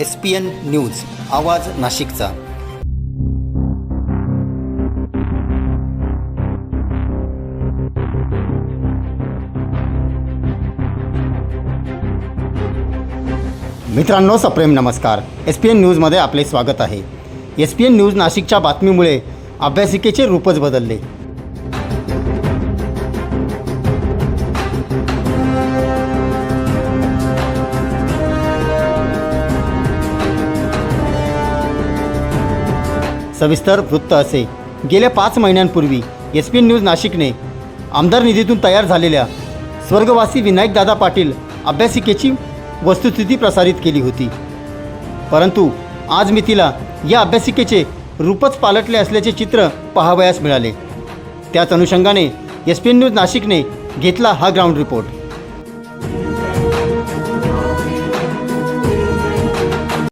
S P N news आवाज नाशिकचा. मित्रांनो सप्रेम नमस्कार. एस पी एन न्यूजमध्ये आपले स्वागत आहे. एस पी एन न्यूज नाशिकच्या बातमीमुळे अभ्यासिकेचे रूपच बदलले. सविस्तर वृत्त असे. गेल्या पाच महिन्यांपूर्वी एस पी न्यूज नाशिकने आमदार निधीतून तयार झालेल्या स्वर्गवासी विनायकदादा पाटील अभ्यासिकेची वस्तुस्थिती प्रसारित केली होती. परंतु आज मी तिला या अभ्यासिकेचे रूपच पालटले असल्याचे चित्र पाहावयास मिळाले. त्याच अनुषंगाने एस पी न्यूज नाशिकने घेतला हा ग्राउंड रिपोर्ट.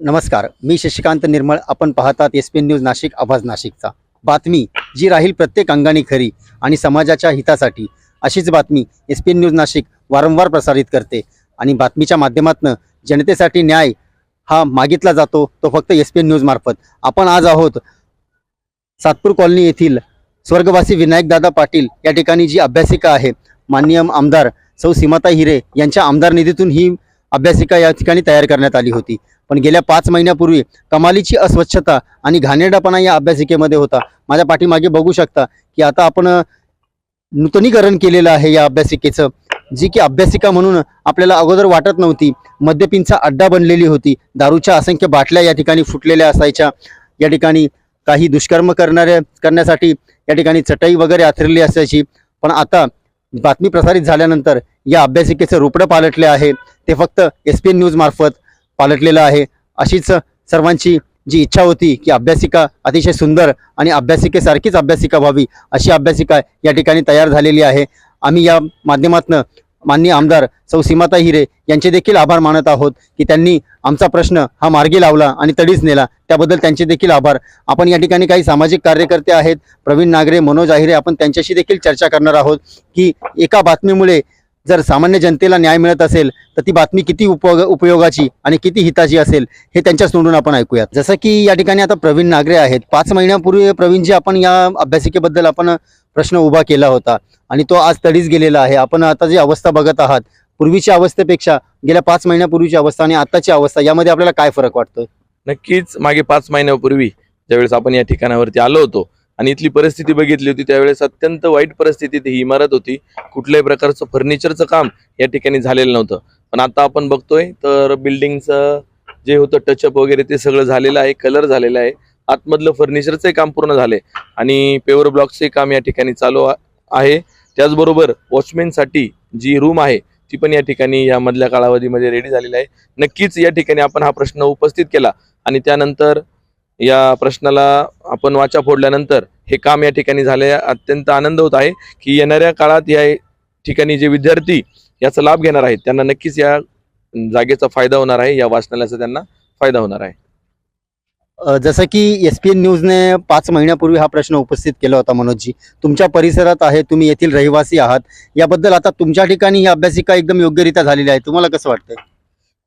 नमस्कार मी शशिकांत निर्मळ. आपण पाहतात एस पी न्यूज नाशिक आवाज नाशिकचा. बातमी जी राहील प्रत्येक अंगाने खरी आणि समाजाच्या हितासाठी अशीच बातमी एस पी न्यूज नाशिक वारंवार प्रसारित करते. आणि बातमीच्या माध्यमातून जनतेसाठी न्याय हा मागितला जातो तो फक्त एस पी न्यूज न्यूजमार्फत आपण आज आहोत सातपूर कॉलनी येथील स्वर्गवासी विनायकदादा पाटील या ठिकाणी जी अभ्यासिका आहे माननीय आमदार सौ सीमाता हिरे यांच्या आमदार निधीतून ही अभ्यासिका या ठिकाणी तयार करण्यात आली होती. पण गेल्या पाच महिन्यापूर्वी कमालीची अस्वच्छता आणि घाणेरडापणा या अभ्यासिकेमध्ये होता. माझ्या पाठीमागे बघू शकता की आता आपण नूतनीकरण केलेलं आहे या अभ्यासिकेचं जी की अभ्यासिका म्हणून आपल्याला अगोदर वाटत नव्हती. मद्यपिंचा अड्डा बनलेली होती. दारूच्या असंख्य बाटल्या या ठिकाणी फुटलेल्या असायच्या. या ठिकाणी काही दुष्कर्म करणाऱ्या करण्यासाठी या ठिकाणी चटई वगैरे आथरली असायची. पण आता बातमी प्रसारित झाल्यानंतर या अभ्यासिकेचं रुपडं पालटले आहे ते फक्त एस पी एन न्यूजमार्फत पालटलेलं आहे. अशीच सर्वांची जी इच्छा होती की अभ्यासिका अतिशय सुंदर आणि अभ्यासिकेसारखीच अभ्यासिका व्हावी अशी अभ्यासिका या ठिकाणी तयार झालेली आहे. आम्ही या माध्यमातनं माननीय आमदार सौ सीमाता हिरे यांचे देखील आभार मानत आहोत की त्यांनी आमचा प्रश्न हा मार्गी लावला आणि तडीच नेला. त्याबद्दल त्यांचे देखील आभार. आपण या ठिकाणी काही सामाजिक कार्यकर्ते आहेत. प्रवीण नागरे मनोज आहिरे आपण त्यांच्याशी देखील चर्चा करणार आहोत की एका बातमीमुळे जर सामान्य जनतेला न्याय मिळत असेल तर ती बातमी किती उपयोग उपयोगाची आणि किती हिताची असेल हे त्यांच्याच तोंडून आपण ऐकूयात. जसं की या ठिकाणी आता प्रवीण नागरे आहेत. पाच महिन्यापूर्वी प्रवीणजी आपण या अभ्यासिकेबद्दल आपण प्रश्न उभा केला होता आणि तो आज तडीच गेलेला आहे. आपण आता जी अवस्था बघत आहात पूर्वीच्या अवस्थेपेक्षा गेल्या पाच महिन्यापूर्वीची अवस्था आणि आताची अवस्था यामध्ये आपल्याला काय फरक वाटतोय? नक्कीच. मागे पाच महिन्यापूर्वी ज्यावेळेस आपण या ठिकाणावरती आलो होतो आणि इथली परिस्थिती बघितली होती त्यावेळेस अत्यंत वाईट परिस्थितीत ही इमारत होती. कुठल्याही प्रकारचं फर्निचरचं काम या ठिकाणी झालेलं नव्हतं. पण आता आपण बघतोय तर बिल्डिंगचं जे होतं टचअप वगैरे ते सगळं झालेलं आहे कलर झालेला आहे. आतमधलं फर्निचरचंही काम पूर्ण झाले आणि पेवर ब्लॉकचे काम या ठिकाणी चालू आहे. त्याचबरोबर वॉचमॅनसाठी जी रूम आहे ती पण या ठिकाणी या मधल्या कालावधीमध्ये रेडी झालेली आहे. नक्कीच या ठिकाणी आपण हा प्रश्न उपस्थित केला. आणि त्यानंतर या प्रश्नाला आपण वाचा फोडल्यानंतर हे काम या ठिकाणी झाले. अत्यंत आनंद होत आहे की येणाऱ्या काळात या ठिकाणी जे विद्यार्थी याचा लाभ घेणार आहेत त्यांना नक्कीच या जागेचा फायदा होणार आहे या वाचनालयाचा त्यांना फायदा होणार आहे. जसं की एस पी एन न्यूजने पाच महिन्यापूर्वी हा प्रश्न उपस्थित केला होता मनोजजी. तुमच्या परिसरात आहे तुम्ही येथील रहिवासी आहात. याबद्दल आता तुमच्या ठिकाणी ही अभ्यासिका एकदम योग्यरित्या झालेली आहे. तुम्हाला कसं वाटतंय?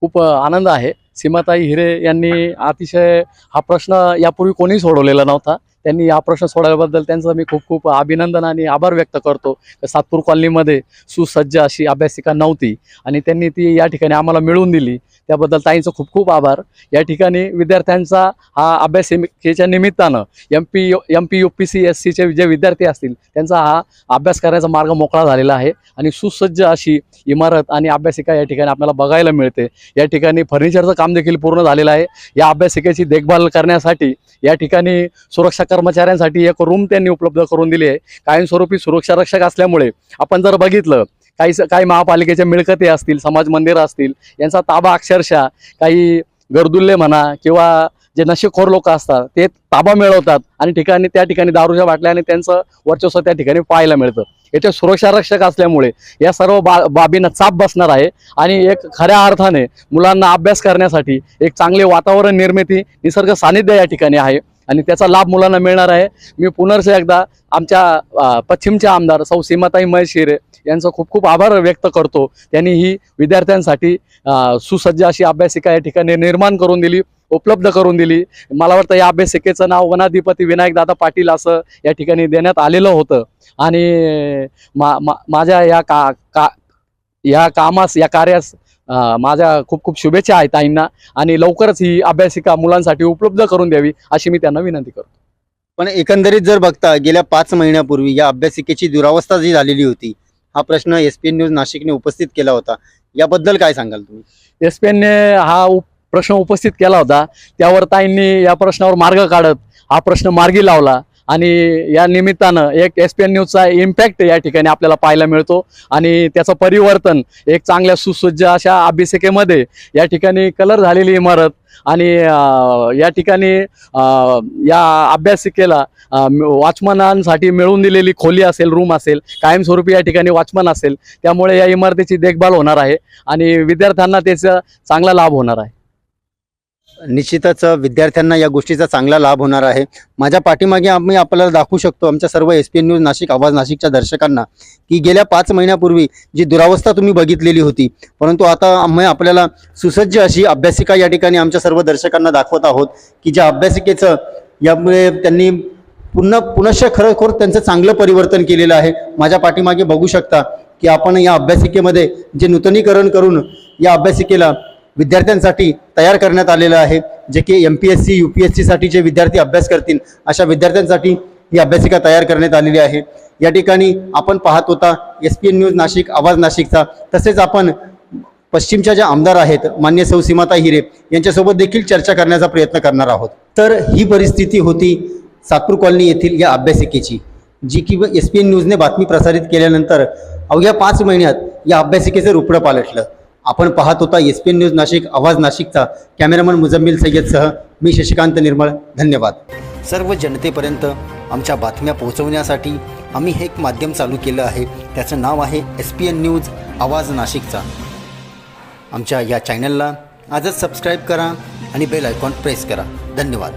खूप आनंद आहे. सीमाताई हिरे यांनी अतिशय हा प्रश्न यापूर्वी कोणी सोडवलेला नव्हता. त्यांनी हा प्रश्न सोडवल्याबद्दल त्यांचं मी खूप खूप अभिनंदन आणि आभार व्यक्त करतो. सातपूर कॉलनीमध्ये सुसज्ज अशी अभ्यासिका नव्हती आणि त्यांनी ती या ठिकाणी आम्हाला मिळवून दिली. त्याबद्दल ताईंचं खूप खूप आभार. या ठिकाणी विद्यार्थ्यांचा हा अभ्यासिकेच्या निमित्तानं M P M P U P C S सीचे जे विद्यार्थी असतील त्यांचा हा अभ्यास करायचा मार्ग मोकळा झालेला आहे आणि सुसज्ज अशी इमारत आणि अभ्यासिका या ठिकाणी आपल्याला बघायला मिळते. या ठिकाणी फर्निचरचं काम देखील पूर्ण झालेलं आहे. या अभ्यासिकेची देखभाल करण्यासाठी या ठिकाणी सुरक्षा कर्मचाऱ्यांसाठी एक रूम त्यांनी उपलब्ध करून दिली आहे. कायमस्वरूपी सुरक्षा रक्षक असल्यामुळे आपण जर बघितलं काही स- काही महापालिकेच्या मिळकती असतील समाज मंदिरं असतील यांचा ताबा अक्षरशः काही गर्दुल्ले म्हणा किंवा जे नशेखोर लोक असतात ते ताबा मिळवतात आणि ठिकाणी त्या ठिकाणी दारूच्या बाटल्या आणि त्यांचं वर्चस्व त्या ठिकाणी पाहायला मिळतं. याचे सुरक्षा रक्षक असल्यामुळे या सर्व बा बाबींना चाप बसणार आहे आणि एक खऱ्या अर्थाने मुलांना अभ्यास करण्यासाठी एक चांगले वातावरण निर्मिती निसर्ग सानिध्य या ठिकाणी आहे. आणि त्याचा लाभ मुलांना मिळणार आहे. मी पुनर्श एकदा आमच्या पश्चिमच्या आमदार सौ सीमाताई महेश शिरे यांचा खूप खूप आभार व्यक्त करतो. त्यांनी ही विद्यार्थ्यांसाठी सुसज्ज अशी अभ्यासिका या ठिकाणी निर्माण करून दिली उपलब्ध करून दिली. मला वाटतं या अभ्यासिकेचं नाव वनाधिपती विनायकदादा पाटील असं या ठिकाणी देण्यात आलेलं होतं. आणि मा मा माझ्या या का का या कामास या कार्यास माझ्या खूप खूप शुभेच्छा आहेत ताईंना आणि लवकरच ही अभ्यासिका मुलांसाठी उपलब्ध करून द्यावी अशी मी त्यांना विनंती करतो. पण एकंदरीत जर बघता गेल्या पाच महिन्यापूर्वी या अभ्यासिकेची दुरावस्था जी झालेली होती हा प्रश्न एस पी एन न्यूज नाशिकने उपस्थित केला होता. याबद्दल काय सांगाल तुम्ही? एस पी एनने हा उप- प्रश्न उपस्थित केला होता. त्यावर ताईंनी या प्रश्नावर मार्ग काढत हा प्रश्न मार्गी लावला. आणि या निमित्तानं एक एस पी एन न्यूजचा इम्पॅक्ट या ठिकाणी आपल्याला पाहायला मिळतो. आणि त्याचं परिवर्तन एक चांगल्या सुसज्ज अशा अभ्यासिकेमध्ये या ठिकाणी कलर झालेली इमारत आणि या ठिकाणी या अभ्यासिकेला वॉचमनांसाठी मिळवून दिलेली खोली असेल रूम असेल कायमस्वरूपी या ठिकाणी वॉचमन असेल त्यामुळे या इमारतीची देखभाल होणार आहे आणि विद्यार्थ्यांना त्याचा चांगला लाभ होणार आहे. निश्चितच विद्यार्थ्यांना या गोष्टीचा चांगला लाभ होणार आहे. माझ्या पाठीमागे आम्ही आपल्याला दाखवू शकतो आमच्या सर्व S P N news Nashik आवाज नाशिकच्या दर्शकांना की गेल्या पाच महिन्यापूर्वी जी दुरावस्था तुम्ही बघितलेली होती परंतु आता आम्ही आपल्याला सुसज्ज अशी अभ्यासिका या ठिकाणी आमच्या सर्व दर्शकांना दाखवत आहोत की ज्या अभ्यासिकेचं यामुळे त्यांनी पुन्हा पुनश्च खरोखर त्यांचं चांगलं परिवर्तन केलेलं आहे. माझ्या पाठीमागे बघू शकता की आपण या अभ्यासिकेमध्ये जे नूतनीकरण करून या अभ्यासिकेला विद्यार्थ्यांसाठी तयार करण्यात आलेलं आहे जे की M P S C U P S सीसाठी जे विद्यार्थी अभ्यास करतील अशा विद्यार्थ्यांसाठी ही अभ्यासिका तयार करण्यात आलेली आहे. या ठिकाणी आपण पाहत होता S P N news Nashik आवाज नाशिकचा. तसेच आपण पश्चिमच्या ज्या आमदार आहेत मान्य सौ सीमाता हिरे यांच्यासोबत देखील चर्चा करण्याचा प्रयत्न करणार आहोत. तर ही परिस्थिती होती सातपूर कॉलनी येथील या अभ्यासिकेची जी की एस पी एन न्यूजने बातमी प्रसारित केल्यानंतर अवघ्या पाच महिन्यात या अभ्यासिकेचं रुपडं पालटलं. आपण पाहत होता S P N news Nashik आवाज नाशिकचा. कॅमेरामन मुजम्मिल सय्यदसह मी शशिकांत निर्मळ. धन्यवाद. सर्व जनतेपर्यंत आमच्या बातम्या पोहोचवण्यासाठी आम्ही हे एक माध्यम चालू केलं आहे. त्याचं नाव आहे एस पी एन न्यूज आवाज नाशिकचा. आमच्या या चॅनलला आजच सबस्क्राईब करा आणि बेल आयकॉन प्रेस करा. धन्यवाद.